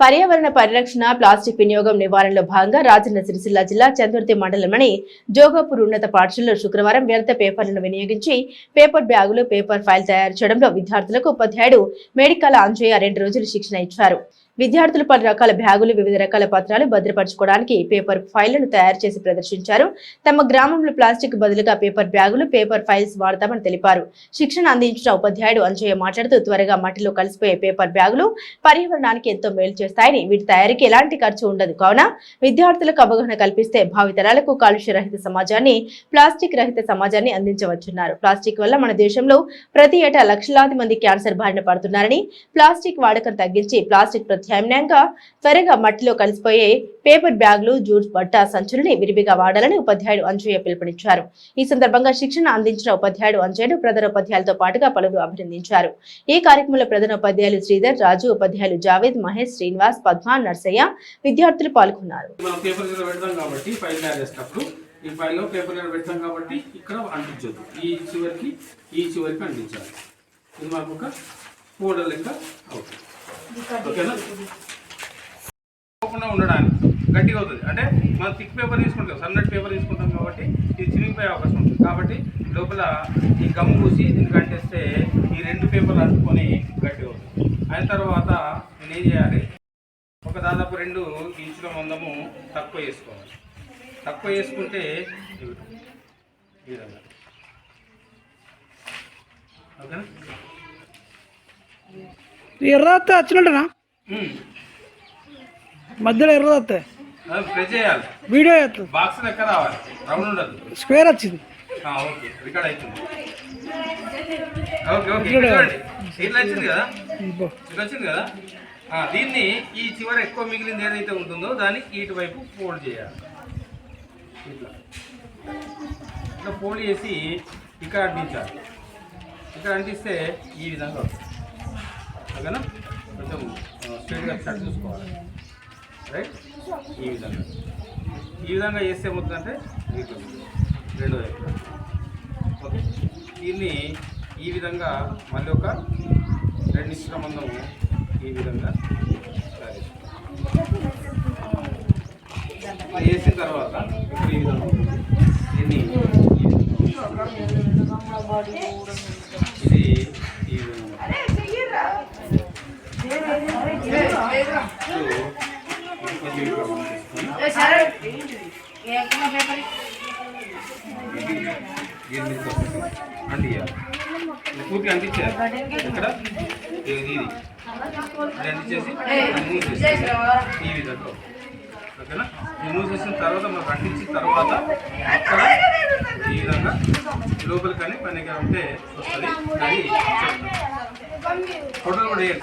పర్యావరణ పరిరక్షణ ప్లాస్టిక్ వినియోగం నివారణలో భాగంగా రాజన్న సిరిసిల్ల జిల్లా చందుర్తి మండలంలోని జోగాపూర్ ఉన్నత పాఠశాలలో శుక్రవారం వ్యర్థ పేపర్లను వినియోగించి పేపర్ బ్యాగులు పేపర్ ఫైల్ తయారు చేయడంలో విద్యార్థులకు ఉపాధ్యాయుడు మేడికల్ అంజయ్య రెండు రోజులు శిక్షణ ఇచ్చారు. విద్యార్థులు పలు రకాల బ్యాగులు వివిధ రకాల పత్రాలు భద్రపరచుకోవడానికి పేపర్ ఫైళ్ళను తయారు చేసి ప్రదర్శించారు. తమ గ్రామంలో ప్లాస్టిక్ బదులుగా పేపర్ బ్యాగులు పేపర్ ఫైల్స్ వాడతామని తెలిపారు. శిక్షణ అందించిన ఉపాధ్యాయుడు అంజయ్య మాట్లాడుతూ త్వరగా మట్టిలో కలిసిపోయే పేపర్ బ్యాగులు పర్యావరణానికి ఎంతో మేలు చేస్తాయని వీటి తయారీకి ఎలాంటి ఖర్చు ఉండదు. కావున విద్యార్థులకు అవగాహన కల్పిస్తే భావితరాలకు కాలుష్య రహిత సమాజాన్ని ప్లాస్టిక్ రహిత సమాజాన్ని అందించవచ్చున్నారు. ప్లాస్టిక్ వల్ల మన దేశంలో ప్రతి ఏటా లక్షలాది మంది క్యాన్సర్ బారిన పడుతున్నారని ప్లాస్టిక్ వాడకం తగ్గించి ప్లాస్టిక్ ప్రత్యామ్నాయంగా త్వరగా మట్టిలో కలిసిపోయే పేపర్ బ్యాగులు జూట్ బట్ట సంచులని విరివిగా వాడాలని ఉపాధ్యాయుడు అంజయ్య పిలుపునిచ్చారు. ఈ సందర్భంగా శిక్షణ అందించిన ఉపాధ్యాయుడు అంజయ్యను ప్రధాన ఉపాధ్యాయులతో పాటుగా పలువురు అభినందించారు. ఈ కార్యక్రమంలో ప్రధాన ఉపాధ్యాయులు శ్రీధర్ రాజు ఉపాధ్యాయులు జావేద్ మహేష్ శ్రీనివాస్ పద్మ నర్సయ్య విద్యార్థులు పాల్గొన్నారు. ఈ ఫైల్లో పేపర్ పెడతాం కాబట్టి ఇక్కడ ఈ చివరికి ఈ చివరికి అంటించాలి. ఇది ఒక లెక్క అవుతుంది. ఓకేనా? ఉండడానికి గట్టిగా అవుతుంది. అంటే మనం థిక్ పేపర్ తీసుకుంటాం సన్నటి పేపర్ తీసుకుంటాం కాబట్టి ఇది చినిగిపోయే అవకాశం ఉంటుంది. కాబట్టి లోపల ఈ గమ్ పూసి దీన్ని కట్టేస్తే ఈ రెండు పేపర్లు అంటుకొని గట్టి అవుతుంది. అయిన తర్వాత నేను ఏం చేయాలి? ఒక దాదాపు రెండు ఇంచుల మందము తక్కువ వేసుకోవాలి. తక్కువ వేసుకుంటే ఈ విధంగా. ఓకేనా? వచ్చినట్టునా ఉమ్. మధ్యలో చేయాలి. వీడియో బాక్స్ లెక్క రావాలి? రౌండ్ ఉండదు. స్క్వేర్ వచ్చింది. ఓకే. రికార్డ్ అవుతుంది ఓకే ఓకే. ఇక్కడ చూడండి. ఇట్లా వచ్చింది కదా? ఇబ్బో. ఇట్లా వచ్చింది కదా? ఆ, దీన్ని ఈ చివర ఎక్కువ మిగిలింది ఏదైతే ఉంటుందో దాన్ని ఇటువైపు ఫోల్డ్ చేయాలి. ఇట్లా. ఇట్లా ఫోల్డ్ చేసి ఇక్కడ అంటించాలి. ఇక్కడ అంటిస్తే ఈ విధంగా వస్తుంది. ఓకేనా కొంచెం స్ట్రైట్గా షర్ట్ చూసుకోవాలి. రైట్ ఈ విధంగా. ఈ విధంగా చేస్తే ఏమవుతుందంటే మీకు రెండో వైపు. ఓకే దీన్ని ఈ విధంగా మళ్ళీ ఒక రెండు ఇంచుల మందం ఈ విధంగా తయారు చేసుకోవాలి. ఇలా తర్వాత ఇప్పుడు ఈ విధంగా దీన్ని ఈ విధంగా. ఇది ఈ విధంగా సో, ఇది కొంచెం ఇక్కడ తీసుకొని దీన్ని తీసుకొని అంటియాలి ఇది పూర్తిగా అంటించాలి ఇక్కడ ఇది ఇది ఇది అంటించేసి అది మూసేసి ఈ విధంగా ఓకేనా ఇది మూసేసిన తర్వాత మనం అంటించిన తర్వాత అక్కడ ఈ విధంగా లోపల కానీ పనిగా ఉంటే వస్తుంది కానీ ఫోటోలు కూడా వేయండి